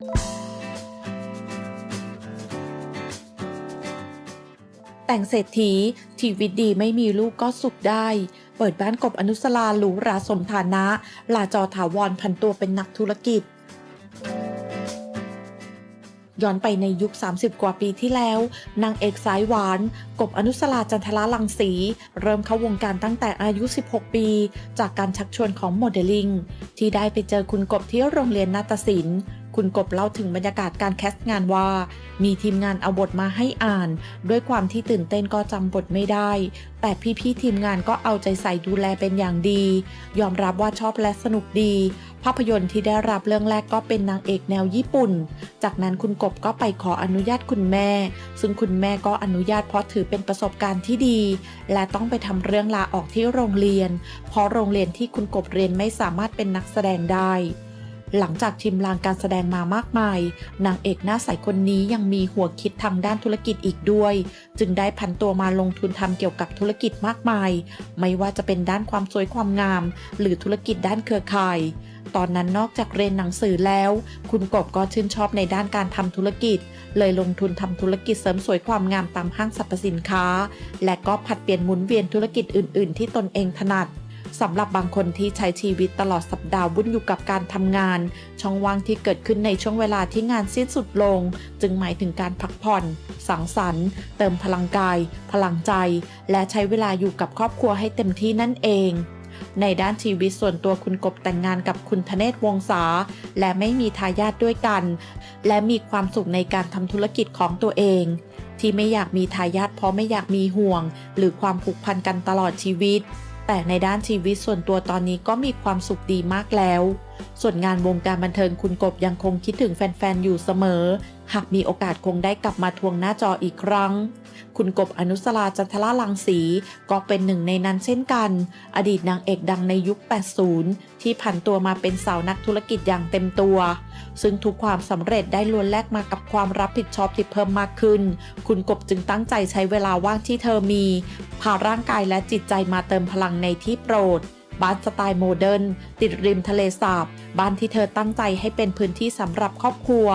แต่งเศรษฐีชีวิตดีไม่มีลูกก็สุขได้ เปิดบ้านกบอนุสลาหรูหราสมฐานะ ลาจอถาวรพันตัวเป็นนักธุรกิจย้อนไปในยุค 30 กว่าปีที่แล้ว นางเอกสายหวาน กบอนุสลาจันทละลังสี เริ่มเข้าวงการตั้งแต่อายุ 16 ปี จากการชักชวนของโมเดลลิ่งที่ได้ไปเจอคุณกบที่โรงเรียนนาฏศิลป์ คุณกบเล่าถึงบรรยากาศการแคสต์งานว่า มีทีมงานเอาบทมาให้อ่าน ด้วยความที่ตื่นเต้นก็จำบทไม่ได้ แต่พี่ๆทีมงานก็เอาใจใส่ดูแลเป็นอย่างดี ยอมรับว่าชอบและสนุกดี ภาพยนตร์ที่ได้รับเรื่องแรกก็เป็นนางเอกแนวญี่ปุ่น จากนั้นคุณกบก็ไปขออนุญาตคุณแม่ ซึ่งคุณแม่ก็อนุญาตเพราะถือเป็นประสบการณ์ที่ดี และต้องไปทำเรื่องลาออกที่โรงเรียน เพราะโรงเรียนที่คุณกบเรียนไม่สามารถเป็นนักแสดงได้ หลังจากชิมลางการแสดงมามากมาย นางเอกหน้าใสคนนี้ยังมีหัวคิดทางด้านธุรกิจอีกด้วย จึงได้พันตัวมาลงทุนทำเกี่ยวกับธุรกิจมากมาย ไม่ว่าจะเป็นด้านความสวยความงาม หรือธุรกิจด้านเครือข่าย ตอนนั้นนอกจากเรียนหนังสือแล้ว คุณกบก็ชื่นชอบในด้านการทำธุรกิจ เลยลงทุนทำธุรกิจเสริมสวยความงามตามห้างสรรพสินค้า และก็ผัดเปลี่ยนหมุนเวียนธุรกิจอื่น ๆ ที่ตนเองถนัด สำหรับบางคนที่ใช้ชีวิตตลอดสัปดาห์วุ่นอยู่กับการทำงาน ช่องว่างที่เกิดขึ้นในช่วงเวลาที่งานสิ้นสุดลง จึงหมายถึงการพักผ่อน สังสรรค์ เติมพลังกาย พลังใจ และใช้เวลาอยู่กับครอบครัวให้เต็มที่นั่นเองในด้านชีวิตส่วนตัวคุณกบแต่งงานกับคุณธเนศวงศาและไม่มีทายาทด้วยกัน และมีความสุขในการทำธุรกิจของตัวเอง ที่ไม่อยากมีทายาทเพราะไม่อยากมีห่วง หรือความผูกพันกันตลอดชีวิต แต่ในด้านชีวิตส่วนตัวตอนนี้ก็มีความสุขดีมากแล้ว ส่วนงานวงการบันเทิงคุณกบยังคงคิดถึงแฟน ๆ อยู่เสมอ หากมีโอกาสคงได้กลับมาทวงหน้าจออีกครั้ง คุณกบอนุสราจันทละลังสีก็เป็นหนึ่งในนั้นเช่นกัน อดีตนางเอกดังในยุค 80 ที่ผันตัวมาเป็นสาวนักธุรกิจอย่างเต็มตัว ซึ่งทุกความสำเร็จได้ล้วนแลกมากับความรับผิดชอบที่เพิ่มมากขึ้น คุณกบจึงตั้งใจใช้เวลาว่างที่เธอมี พาร่างกายและจิตใจมาเติมพลังในที่โปรด บ้านสไตล์โมเดิร์นติดริมทะเลสาบ บ้านที่เธอตั้งใจให้เป็นพื้นที่สำหรับครอบครัว